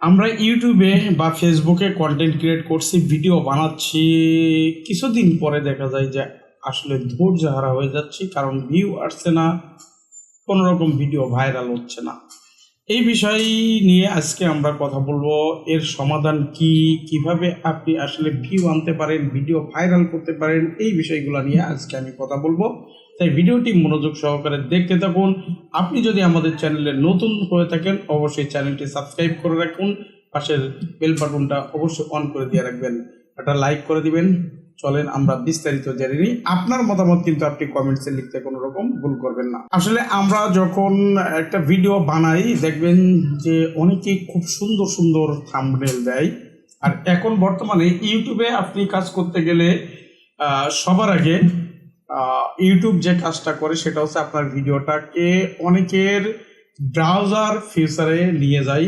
আমরা ইউটিউবে বা ফেসবুকে কন্টেন্ট ক্রিয়েট করছি ভিডিও বানাচ্ছি। কিছুদিন পরে দেখা যায় যে আসলে ধৈর্য হারা হয়ে যাচ্ছি, কারণ ভিউ আসছে না কোনো রকম ভিডিও ভাইরাল হচ্ছে না। এই বিষয় নিয়ে আজকে আমরা কথা বলব। এর সমাধান কি? কীভাবে আপনি আসলে ভিউ আনতে পারেন ভিডিও ভাইরাল করতে পারেন, এই বিষয়গুলো নিয়ে আজকে আমি কথা বলব। তাই ভিডিওটি মনোযোগ সহকারে দেখতে থাকুন। আপনি যদি আমাদের চ্যানেলে নতুন হয়ে থাকেন, অবশ্যই চ্যানেলটি সাবস্ক্রাইব করে রাখুন। পাশের বেল বাটনটা অবশ্যই অন করে দিয়ে রাখবেন। একটা লাইক করে দিবেন। চলেন, আমরা বিস্তারিত জেনে নিই। আপনার মতামত কিন্তু আপনি কমেন্টসে লিখতে কোনো রকম ভুল করবেন না। আসলে আমরা যখন একটা ভিডিও বানাই, দেখবেন যে অনেকেই খুব সুন্দর সুন্দর থাম্বনেল দেয়। আর এখন বর্তমানে ইউটিউবে আপনি কাজ করতে গেলে সবার আগে ইউটিউব যে কাজটা করে, সেটা হচ্ছে আপনার ভিডিওটাকে অনেকের ব্রাউজার ফিউচারে নিয়ে যায়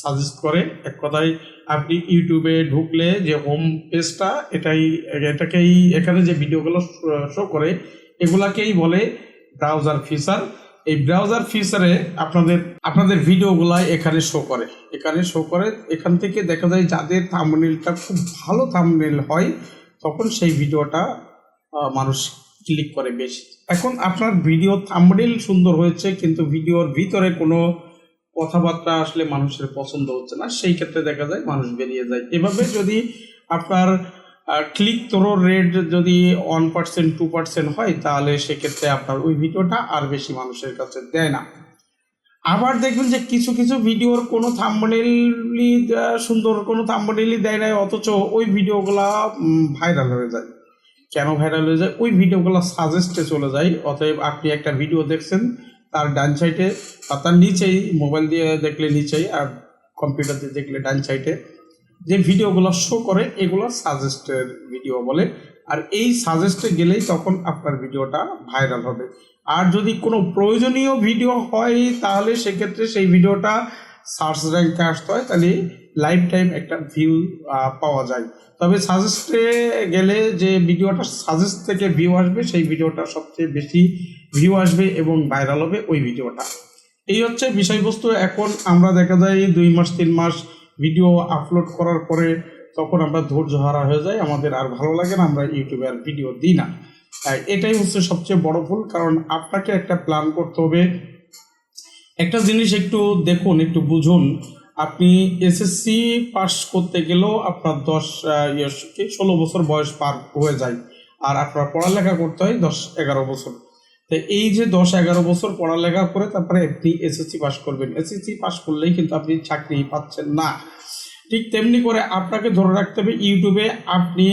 সাজেস্ট করে। এক কথায় আপনি ইউটিউবে ঢুকলে যে হোম পেজটা এটাই, এটাকেই, এখানে যে ভিডিওগুলো শো করে, এগুলাকেই বলে ব্রাউজার ফিচার এই ব্রাউজার ফিচারে আপনাদের আপনাদের ভিডিওগুলা এখানে শো করে। এখানে শো করে, এখান থেকে দেখা যায় যাদের থাম্বনেলটা খুব ভালো থাম্বনেল হয়, তখন সেই ভিডিওটা মানুষ ক্লিক করে বেশি। এখন আপনার ভিডিও থাম্বনেল সুন্দর হয়েছে, কিন্তু ভিডিওর ভিতরে কোনো কথাবার্তা আসলে মানুষের পছন্দ হচ্ছে না, সেই ক্ষেত্রে দেখা যায় মানুষ বেরিয়ে যায়। এভাবে যদি আপনার ক্লিক তোর রেট যদি ওয়ান পার্সেন্ট টু পার্সেন্ট হয়, তাহলে সেক্ষেত্রে আপনার ওই ভিডিওটা আর বেশি মানুষের কাছে দেয় না। আবার দেখবেন যে কিছু কিছু ভিডিওর কোনো থাম্বনেলই সুন্দর কোনো থাম্বনেলই দেয় নাই, অথচ ওই ভিডিওগুলা ভাইরাল হয়ে যায়। কেন ভাইরাল হয়ে যায়? ওই ভিডিওগুলো সাজেস্টে চলে যায়, অতএব আপনি একটা ভিডিও দেখছেন তার ডান সাইডে পাতার নিচেই মোবাইল দিয়ে দেখলে নিচেই, আর কম্পিউটার দিয়ে দেখলে ডান সাইডে। যে ভিডিওগুলো শো করে, এগুলো সাজেস্টের ভিডিও বলে। আর এই সাজেস্টে গেলেই তখন আপনার ভিডিওটা ভাইরাল হবে। আর যদি কোনো প্রয়োজনীয় ভিডিও হয়, তাহলে সেক্ষেত্রে সেই ভিডিওটা সার্চ র্যাঙ্কে আসতে হয়। তাহলে লাইফ টাইম একটা ভিউ পাওয়া যায়। তবে সাজেস্টে গেলে যে ভিডিওটা সাজেস্ট থেকে ভিউ আসবে, সেই ভিডিওটা সবচেয়ে বেশি ভিউ আসবে এবং ভাইরাল হবে ওই ভিডিওটা। এই হচ্ছে বিষয়বস্তু। এখন আমরা দেখা যায় দুই মাস, তিন মাস ভিডিও আপলোড করার পরে তখন আমরা ধৈর্য হারা হয়ে যাই। আমাদের আর ভালো লাগে না, আমরা ইউটিউবে আর ভিডিও দিই না। এটাই হচ্ছে সবচেয়ে বড় ভুল, কারণ আপনাকে একটা প্ল্যান করতে হবে। একটা জিনিস একটু দেখুন, একটু বুঝুন। আপনি এসএসসি পাস করতে গেলেও আপনার দশ ইয়ে, কি, ষোলো বছর বয়স পার হয়ে যায়। আর আপনার পড়ালেখা করতে হয় দশ এগারো বছর। তো এই যে দশ এগারো বছর পড়ালেখা করে তারপরে আপনি এসএসসি পাস করবেন। এসএসসি পাস করলেই কিন্তু আপনি চাকরি পাচ্ছেন না। ঠিক তেমনি করে আপনাকে ধরে রাখতে হবে ইউটিউবে আপনি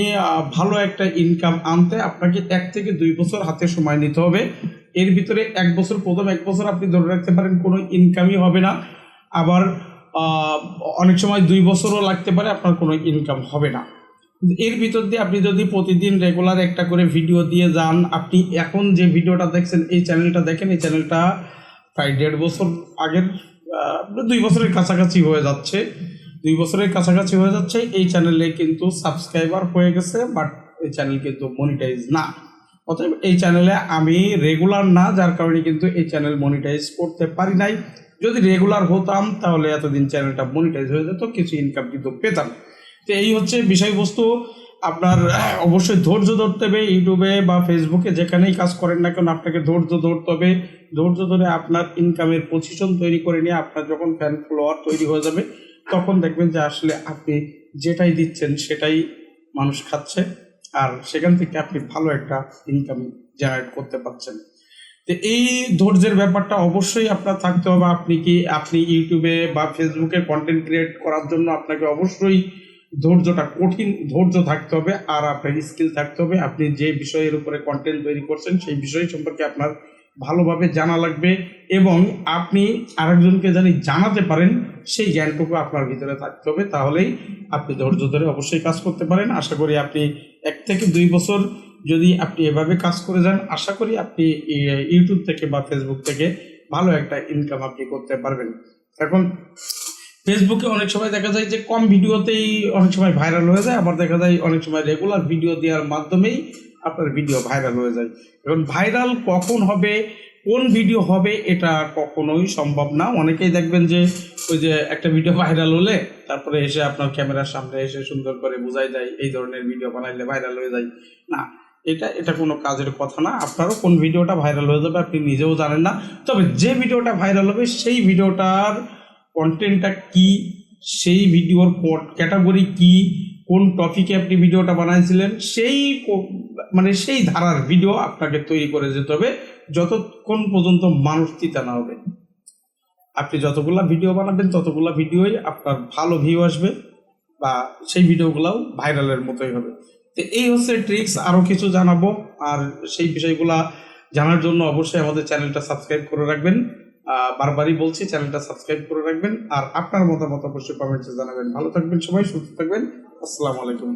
ভালো একটা ইনকাম আনতে আপনাকে এক থেকে দুই বছর হাতে সময় নিতে হবে। এর ভিতরে এক বছর প্রথম এক বছর আপনি ধরে রাখতে পারেন কোনো ইনকামই হবে না। আবার অনেক সময় দুই বছরও লাগতে পারে, আপনার কোনো ইনকাম হবে না। এর ভিতর দিয়ে আপনি যদি প্রতিদিন রেগুলার একটা করে ভিডিও দিয়ে যান, আপনি এখন যে ভিডিওটা দেখছেন, এই চ্যানেলটা দেখেন, এই চ্যানেলটা প্রায় দেড় বছর আগের দুই বছরের কাছাকাছি হয়ে যাচ্ছে। দুই বছরের কাছাকাছি হয়ে যাচ্ছে, এই চ্যানেলে কিন্তু সাবস্ক্রাইবার হয়ে গেছে বাট এই চ্যানেল কিন্তু মনিটাইজ না। অতএব এই চ্যানেলে আমি রেগুলার না, যার কারণে কিন্তু এই চ্যানেল মনিটাইজ করতে পারি নাই। যদি রেগুলার হতাম, তাহলে এতদিন চ্যানেলটা মনিটাইজ হয়ে যেত, কিছু ইনকাম কিন্তু পেতাম। তো এই হচ্ছে বিষয়বস্তু। আপনার, অবশ্যই ধৈর্য ধরতে হবে ইউটিউবে বা ফেসবুকে যেখানেই কাজ করেন না কেন, আপনাকে ধৈর্য ধরতে হবে। ধৈর্য ধরে আপনার ইনকামের পজিশন তৈরি করে নিয়ে আপনার যখন ফ্যান ফলোয়ার তৈরি হয়ে যাবে, তখন দেখবেন যে আসলে আপনি যেটাই দিচ্ছেন, সেটাই মানুষ খাচ্ছে। আর সেখান থেকে আপনি ভালো একটা ইনকাম জেনারেট করতে পারছেন। তো এই ধৈর্যের ব্যাপারটা অবশ্যই আপনার থাকতে হবে। আপনি কি, আপনি ইউটিউবে বা ফেসবুকে কন্টেন্ট ক্রিয়েট করার জন্য আপনাকে অবশ্যই ধৈর্যটা কঠিন, ধৈর্য থাকতে হবে আর আপনার স্কিল থাকতে হবে। আপনি যে বিষয়ের উপরে কন্টেন্ট তৈরি করছেন, সেই বিষয় সম্পর্কে আপনার ভালোভাবে জানা লাগবে এবং আপনি আরেকজনকে জানি জানাতে পারেন, সেই জ্ঞানটুকু আপনার ভিতরে থাকতে হবে। তাহলেই আপনি ধৈর্য ধরে অবশ্যই কাজ করতে পারেন। আশা করি আপনি এক থেকে দুই বছর যদি আপনি এভাবে কাজ করে যান, আশা করি আপনি ইউটিউব থেকে বা ফেসবুক থেকে ভালো একটা ইনকাম আপনি করতে পারবেন। এখন ফেসবুকে অনেক সময় দেখা যায় যে কম ভিডিওতেই অনেক সময় ভাইরাল হয়ে যায়, আবার দেখা যায় অনেক সময় রেগুলার ভিডিও দেওয়ার মাধ্যমেই আপনার ভিডিও ভাইরাল হয়ে যায়। এখন ভাইরাল কখন হবে, কোন ভিডিও হবে, এটা কখনোই সম্ভব না। অনেকেই দেখবেন যে, ওই যে একটা ভিডিও ভাইরাল হলে তারপরে এসে আপনার ক্যামেরার সামনে এসে সুন্দর করে বোঝাই যায় এই ধরনের ভিডিও বানাইলে ভাইরাল হয়ে যায়। না এটা এটা কোনো কাজের কথা না। আপনারও কোন ভিডিওটা ভাইরাল হয়ে যাবে আপনি নিজেও জানেন না। তবে যে ভিডিওটা ভাইরাল হবে, সেই ভিডিওটার কন্টেন্টটা কি, সেই ভিডিওর ক্যাটাগরি কি, কোন টপিকে আপনি ভিডিওটা বানাইছিলেন, সেই মানে সেই ধারার ভিডিও আপনাকে তৈরি করে যেতে হবে, যতক্ষণ পর্যন্ত মানুষ চিতা না হবে। আপনি যতগুলা ভিডিও বানাবেন, ততগুলা ভিডিওই আপনার ভালো ভিউ আসবে, বা সেই ভিডিওগুলোও ভাইরালের মতোই হবে। তো এই হচ্ছে ট্রিক্স আরও কিছু জানাব। আর সেই বিষয়গুলা জানার জন্য অবশ্যই আমাদের চ্যানেলটা সাবস্ক্রাইব করে রাখবেন। বারবারই বলছি, চ্যানেলটা সাবস্ক্রাইব করে রাখবেন। আর আপনার মতামত অবশ্যই কমেন্টসে জানাবেন। ভালো থাকবেন সবাই, সুস্থ থাকবেন। আসসালামু আলাইকুম।